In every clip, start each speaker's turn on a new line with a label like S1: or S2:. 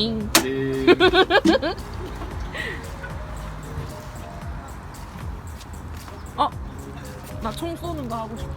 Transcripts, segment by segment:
S1: 빙
S2: 네.
S1: 어? 나 총 쏘는 거 하고 싶어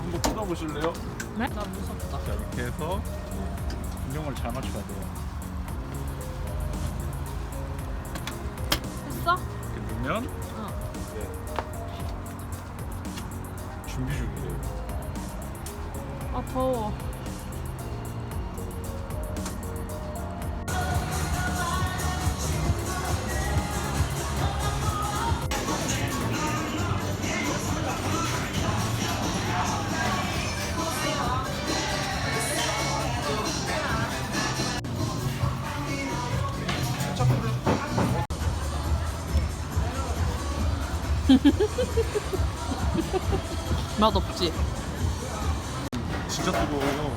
S2: 한번 뜯어보실래요?
S1: 네? 나 무섭다
S2: 자 이렇게 해서 균형을 잘 맞춰야 돼요.
S1: 했어?
S2: 이렇게 넣으면
S1: 어
S2: 이제 준비 중이래요.
S1: 아 더워 맛 없지?
S2: 진짜 뜨거워요.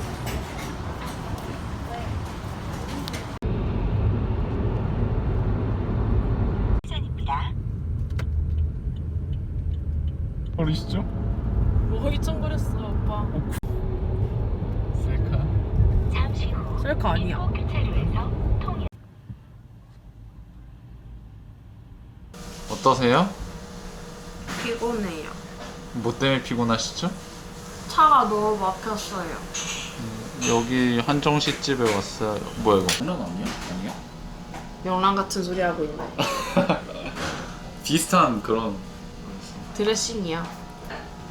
S2: 버리시죠?
S1: 뭐 휘청거렸어 오빠
S2: 셀카.
S3: 잠시 후
S1: 셀카 아니야
S3: 교차로에서 통일
S2: 어떠세요?
S1: 피곤해요
S2: 뭐 때문에 피곤하시죠?
S1: 차가 너무 막혔어요
S2: 여기 한정식 집에 왔어요. 뭐야 이거? 장난 아니야? 아니야?
S1: 명랑 같은 소리 하고 있네
S2: 비슷한 그런.
S1: 드레싱이야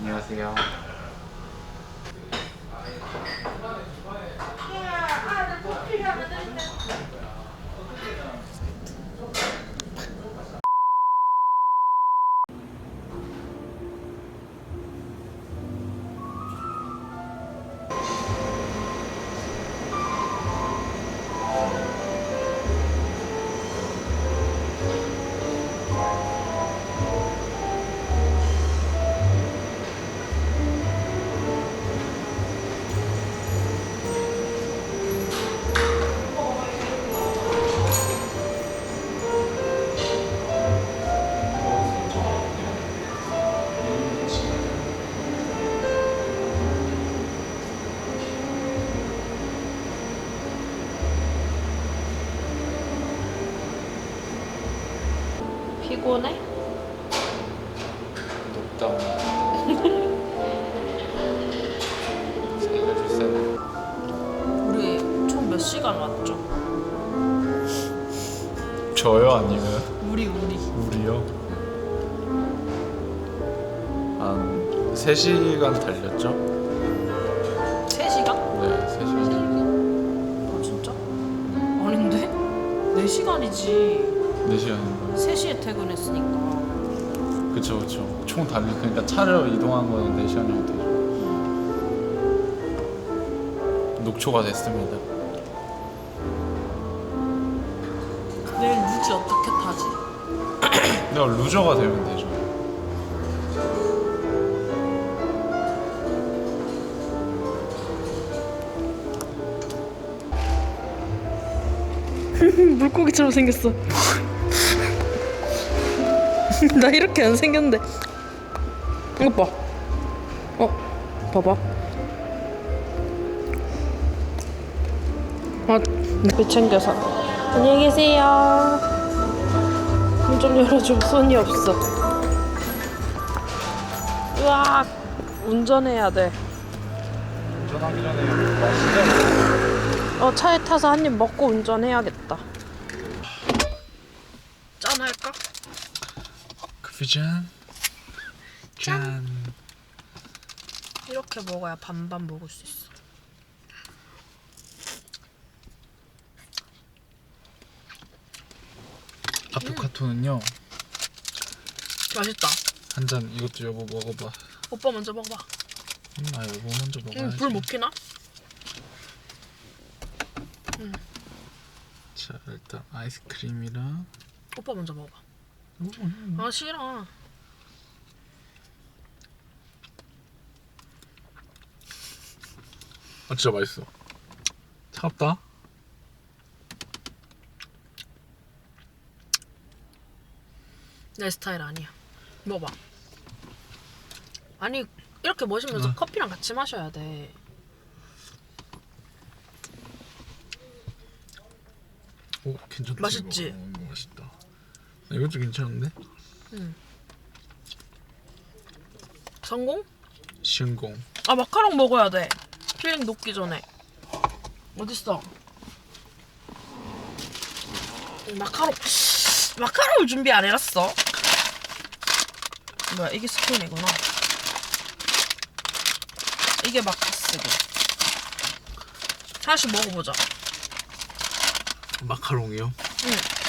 S2: 안녕하세요.
S1: 피곤해?
S2: 살려주세요.
S1: 우리 총 몇 시간 왔죠?
S2: 저요 아니면
S1: 우리 우리
S2: 우리요? 한 3시간 달렸죠?
S1: 3시간?
S2: 네, 3시간.
S1: 아 진짜? 아닌데? 4시간이지
S2: 4시간인가?
S1: 3시에 퇴근했으니까
S2: 그쵸, 그쵸. 총 달리, 그러니까 차를 이동한 거는 4시간 정도 되죠. 녹초가 됐습니다.
S1: 내일 루지 어떻게 타지?
S2: 내가 루저가 되면 되죠.
S1: 물고기처럼 생겼어 나 이렇게 안 생겼는데. 이거 봐. 어? 봐봐. 아 눈빛 챙겨서. 안녕히 계세요. 문 좀 열어줘. 손이 없어. 으악 운전해야 돼.
S2: 운전하기 전에 마시자.
S1: 어, 차에 타서 한 입 먹고 운전해야겠다.
S2: 퓨전 짠
S1: 이렇게 먹어야 반반 먹을 수 있어.
S2: 아프카토는요
S1: 맛있다.
S2: 한 잔 이것도 여보 먹어봐
S1: 오빠 먼저 먹어봐.
S2: 음, 아 여보 먼저 먹어야지
S1: 불 못 켜나?
S2: 자 일단 아이스크림이랑
S1: 오빠 먼저 먹어봐.
S2: 음,
S1: 아 싫어.
S2: 아 진짜 맛있어. 차갑다.
S1: 내 스타일 아니야. 먹어봐. 아니 이렇게 마시면서
S2: 응.
S1: 커피랑 같이 마셔야 돼.
S2: 오 괜찮다.
S1: 맛있지?
S2: 이거. 이것도 괜찮은데?
S1: 성공?
S2: 신공.
S1: 아 마카롱 먹어야 돼. 필링 녹기 전에. 어딨어? 마카롱 마카롱을 준비 안 해놨어. 뭐야 이게 스푼이구나. 이게 마카스고. 하나씩 먹어보자.
S2: 마카롱이요?
S1: 싫어?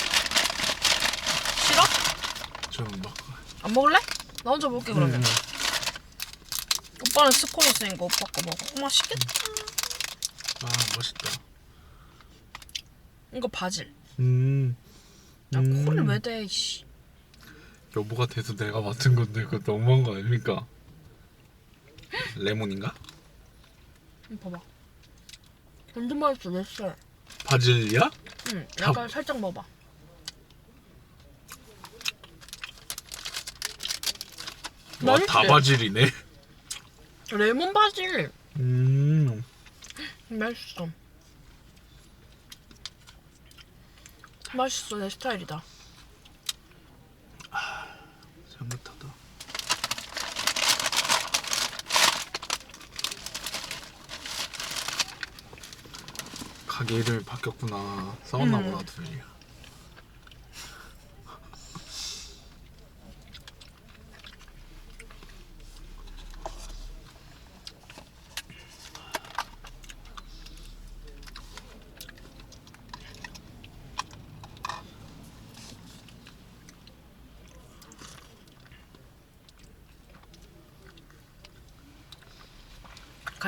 S2: 저는 마카.
S1: 안 먹을래? 나 혼자 먹을게 그러면.
S2: 음,
S1: 오빠는 스콘 쓰니까 오빠 거 먹어. 어, 맛있겠다.
S2: 아 맛있다.
S1: 이거 바질.
S2: 음.
S1: 야
S2: 음.
S1: 코를 왜 대? 씨.
S2: 여보가 돼서 내가 맡은 건데 그거 너무한 거 아닙니까? 레몬인가?
S1: 이거 봐봐. 완전 맛있어 내 스타일.
S2: 바질이야?
S1: 응. 약간 살짝 먹어봐.
S2: 와,
S1: 맛있지?
S2: 다 바질이네.
S1: 레몬 바질.
S2: 음.
S1: 맛있어. 맛있어 내 스타일이다.
S2: 향긋하다. 가게 이름이 바뀌었구나. 싸웠나
S1: 음.
S2: 보다 둘이.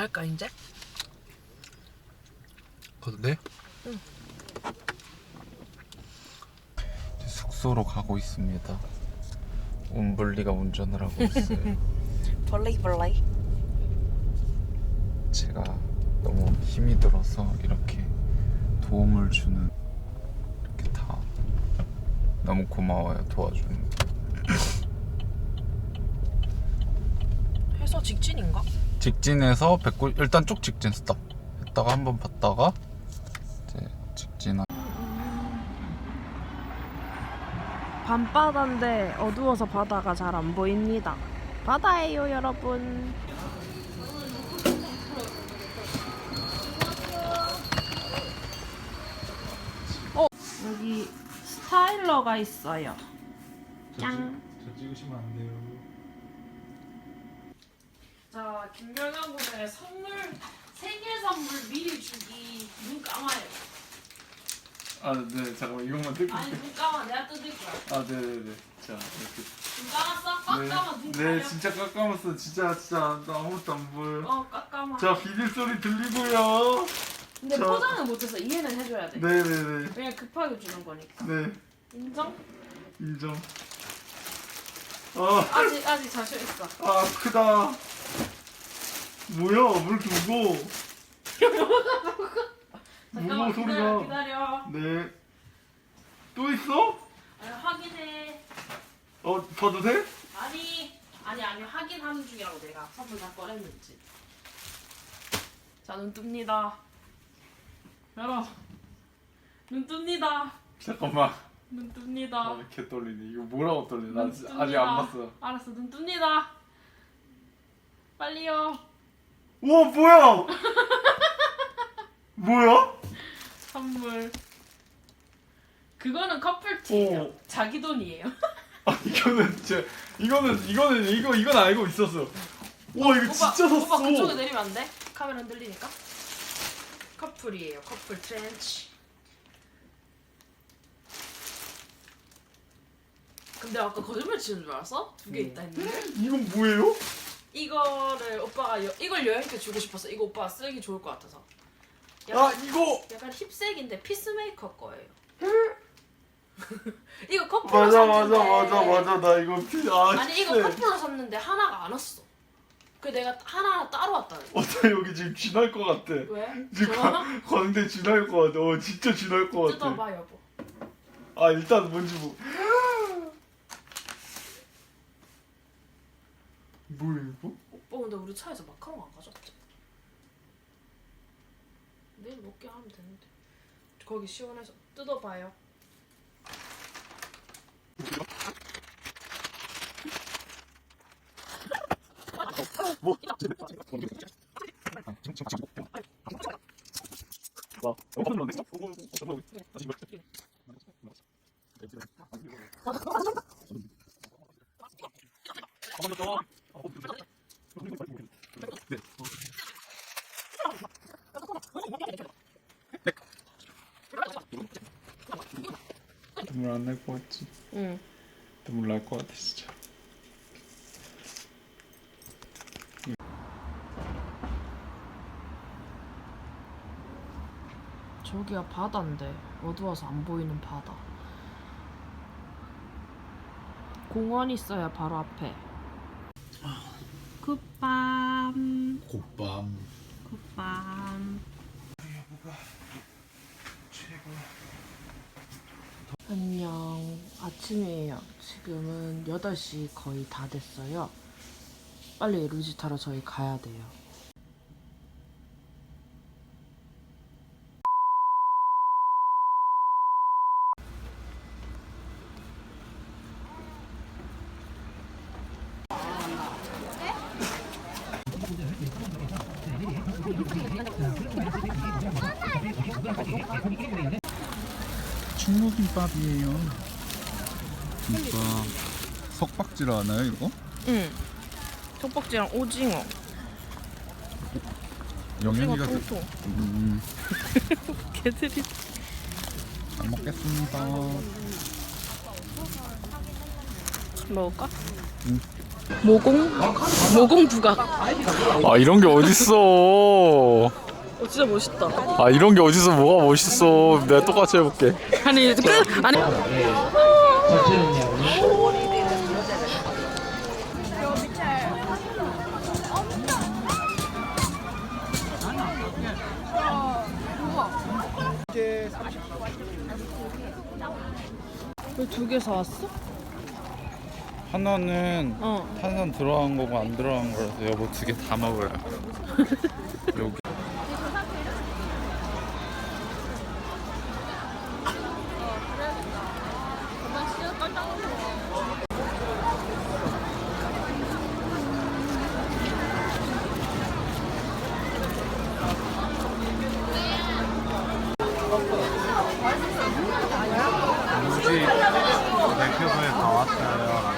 S1: 갈까 이제?
S2: 가도 돼?
S1: 응.
S2: 숙소로 가고 있습니다. 운블리가 운전을 하고 있어요.
S1: 벌레이 벌레이.
S2: 제가 너무 힘이 들어서 이렇게 도움을 주는 이렇게 다 너무 고마워요 도와주는 게.
S1: 해서 직진인가?
S2: 직진해서 190 일단 쭉 직진 스탑 했다가 한번 봤다가 이제 직진
S1: 밤바다인데 어두워서 바다가 잘 안 보입니다. 바다예요, 여러분. 어, 여기 스타일러가 있어요. 짱.
S2: 저 찍으시면 안 돼요
S1: 자, 김연아 군의 선물 생일 선물 미리 주기 눈 감아요.
S2: 아 네 잠깐만 이것만 뜯고
S1: 아니 눈 감아 내가 뜯을 거야.
S2: 아 네 네 네 자 이렇게
S1: 눈 감았어? 꽉 감아 눈 감아.
S2: 네 진짜 깜깜했어 진짜 진짜 나 아무것도 안 보여
S1: 어, 꽉 감아.
S2: 자 비닐 소리 들리고요
S1: 근데
S2: 저-
S1: 포장을 못해서 이해는 해줘야 돼.
S2: 네 네네
S1: 그냥 급하게 주는 거니까.
S2: 네
S1: 인정?
S2: 인정 아,
S1: 아직 아직 자신 있어.
S2: 아 크다 뭐야 무거워 무거워
S1: 잠깐만 기다려,
S2: 소리가
S1: 기다려.
S2: 네 또 있어?
S1: 아니, 확인해.
S2: 어 봐도 돼?
S1: 아니 아니 아니 확인하는 중이라고 내가 선물 다 꺼냈는지. 자눈 뜹니다. 열어. 눈 뜹니다.
S2: 잠깐만
S1: 눈 뜹니다.
S2: 아, 개 떨리네 이거 뭐라고
S1: 눈
S2: 진짜
S1: 뜹니다.
S2: 아직 안 봤어
S1: 알았어 눈 뜹니다. 빨리요.
S2: 우와 뭐야 뭐야?
S1: 선물. 그거는 커플티예요.
S2: 어.
S1: 자기 돈이에요.
S2: 아 이거는 진짜 이거는 이거는 이거 이건 알고 있었어 와 이거 진짜 샀어
S1: 오빠 그쪽에 내리면 안 돼? 카메라 흔들리니까. 커플이에요. 커플 트렌치. 근데 아까 거짓말 치는 줄 알았어? 두 개 있다 했는데
S2: 이건 뭐예요?
S1: 이거를 오빠가 여, 이걸 여행 때 주고 싶었어 이거 오빠가 쓰기 좋을 것 같아서
S2: 아
S1: 약간,
S2: 이거
S1: 약간 힙색인데 피스메이커 거예요 이거 커플로
S2: 맞아
S1: 샀는데
S2: 맞아 맞아 맞아 나 이거 피 아,
S1: 아니 이거
S2: 네.
S1: 커플로 샀는데 하나가 안 왔어 그 내가 하나 따로 왔다
S2: 어, 나 여기 지금 쥐날 것 같아.
S1: 왜?
S2: 지금
S1: 전화?
S2: 광- 광대 쥐날 것 같아. 어 진짜 쥐날 것 같아.
S1: 뜯어봐 여보
S2: 아 일단 뭔지 뭐. 뭐야 이거?
S1: 오빠 근데 우리 차에서 마카롱 안 가져왔지? 내일 먹게 하면 되는데 거기 시원해서 뜯어봐요
S2: 뭐? 눈물 안 날 것 같지?
S1: 응
S2: 눈물 날 것 같아 진짜.
S1: 저기가 바다인데 어두워서 안 보이는 바다. 공원 있어요 바로 앞에. 굿밤
S2: 곱밤.
S1: 굿밤. 안녕 아침이에요. 지금은 8시 거의 다 됐어요. 빨리 루지 타러 저희 가야 돼요.
S2: 충무김밥이에요. 김밥. 석박지라 하나요 이거?
S1: 응. 떡볶이랑 오징어. 오징어
S2: 영양이가
S1: 통통.
S2: 음,
S1: 개들이.
S2: 잘 먹겠습니다.
S1: 먹을까? 모공? 모공 부각.
S2: 아 이런 게 어딨어?
S1: 어 진짜 멋있다.
S2: 아 이런 게 어디서 뭐가 멋있어? 내가 똑같이 해볼게.
S1: 아니 끝 아니. 개 사왔어?
S2: 하나는
S1: 어.
S2: 탄산 들어간 거고 안 들어간 거라서 여보 두 개 다 먹어요. 여기. 대표소에 다 왔어요.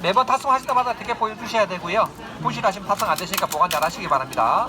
S4: 매번 탑승하실 때마다 티켓 보여주셔야 되고요. 부실하시면 탑승 안 되시니까 보관 잘 하시기 바랍니다.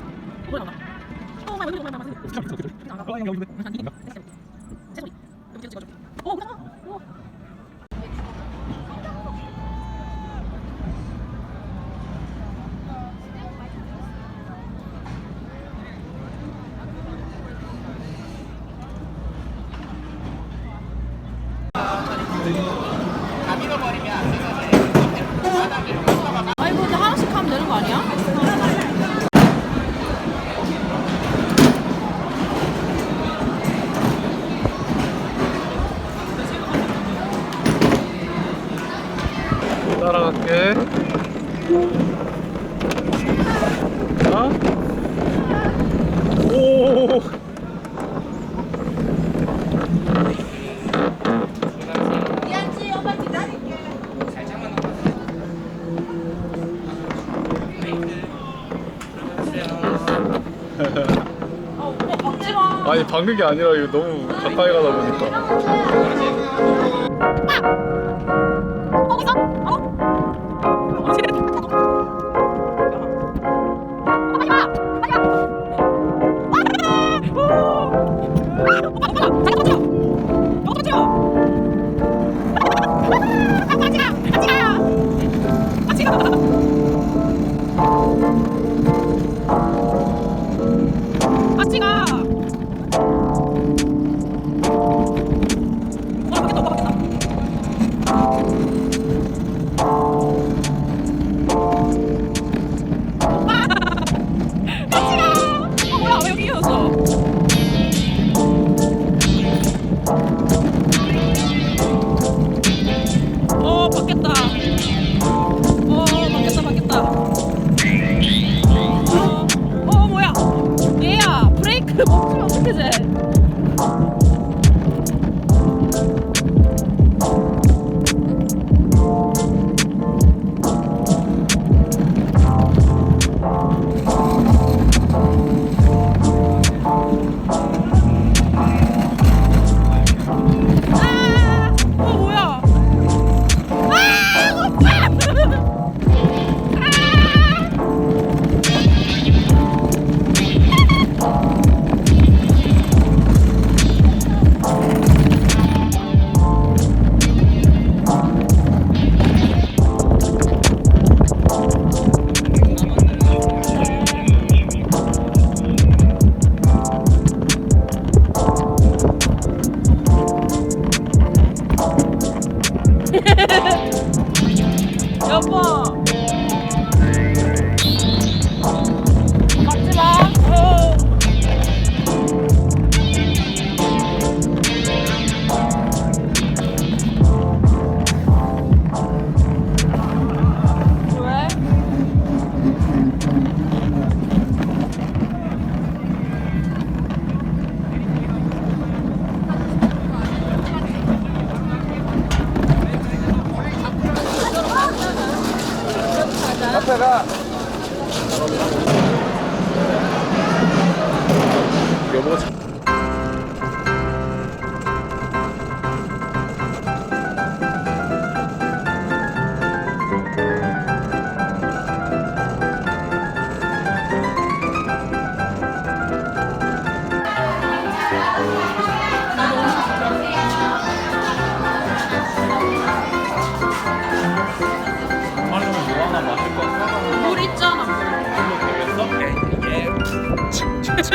S1: 근데 하나씩 하면 되는 거 아니야?
S2: 따라갈게.
S1: 아니 게 아니라 이거 너무 가까이 가다 보니까.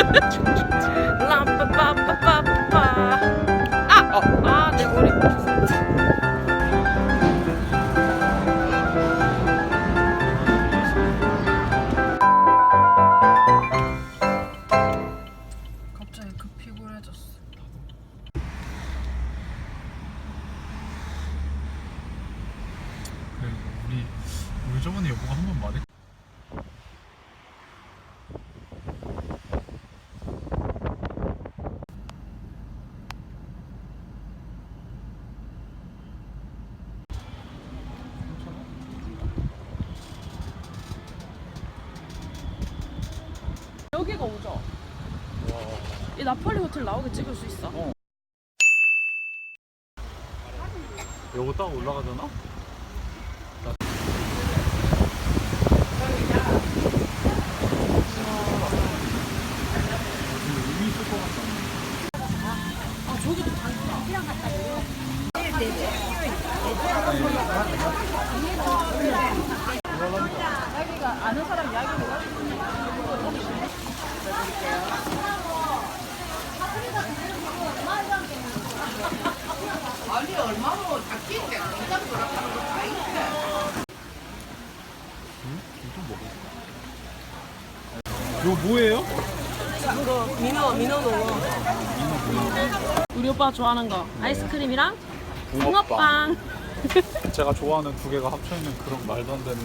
S2: Ha ha ha!
S1: 여기가
S2: 오죠? 이 나폴리 호텔 나오게 찍을 수 있어?
S1: 여보 딱 올라가잖아. 이거 뭐예요?
S2: 이거 민어 민어 농어 우리 오빠 좋아하는 거 아이스크림이랑 붕어빵 제가 좋아하는 두 개가 합쳐 있는 그런 말도 안 되는?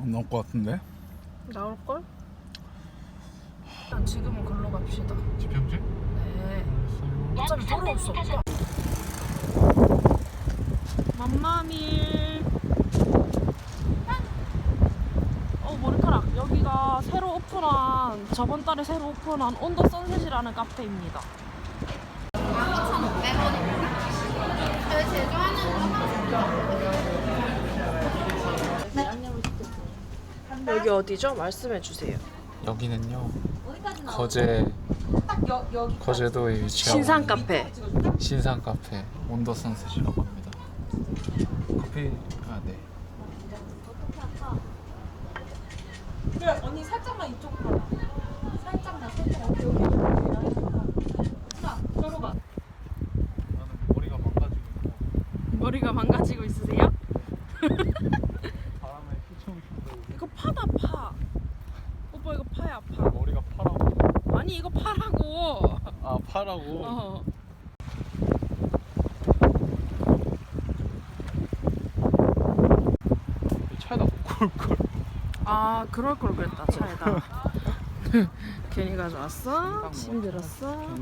S2: 안 나올 것 같은데?
S1: 나올걸? 일단 지금은 걸로 갑시다.
S2: 지평지?
S1: 네.
S3: 약
S1: 어차피 돌아올 수
S3: 300m
S1: 없다. 맘마밀. 어 머리카락 여기가 새로 오픈한 저번 달에 새로 오픈한 온더 선셋이라는 카페입니다. 여기 어디죠? 말씀해 주세요.
S2: 여기는요 거제 거제도에 위치한
S1: 신상 카페.
S2: 신상 카페 온더 선셋이라고 합니다 커피 아네
S5: 언니 살짝만 이쪽으로 가. 살짝만 살짝 여기 여기 여기 자 들어봐
S2: 나는 머리가 망가지고 있고
S1: 머리가 망가지고 있으세요?
S2: 바람에 휘청휘청대고
S1: 이거 파다 파. 오빠 이거 파야 파. 아니 이거 파라고.
S2: 아 파라고
S1: 어.
S2: 차에다 놓고 올걸
S1: 아 그럴 걸 그랬다 차에다. 괜히 가져왔어? 힘들었어?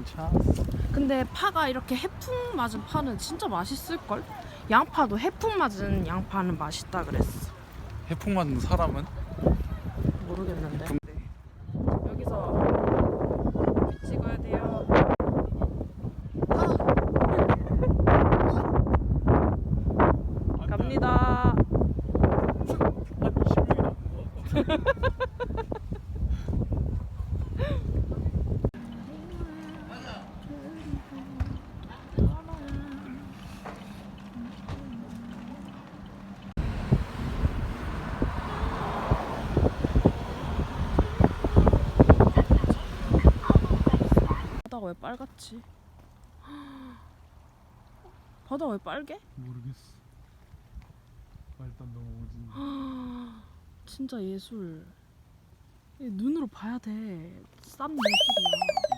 S1: 근데 파가 이렇게 해풍 맞은 파는 진짜 맛있을 걸? 양파도 해풍 맞은 양파는 맛있다 그랬어.
S2: 해풍 맞는 사람은
S1: 모르겠는데. 여기서 비 찍어야 돼요. 갑니다. 바다가 왜 빨갛지? 바다가 왜 빨개?
S2: 모르겠어 아, 일단 오진
S1: 진짜 예술. 눈으로 봐야 돼. 쌈 예술이야.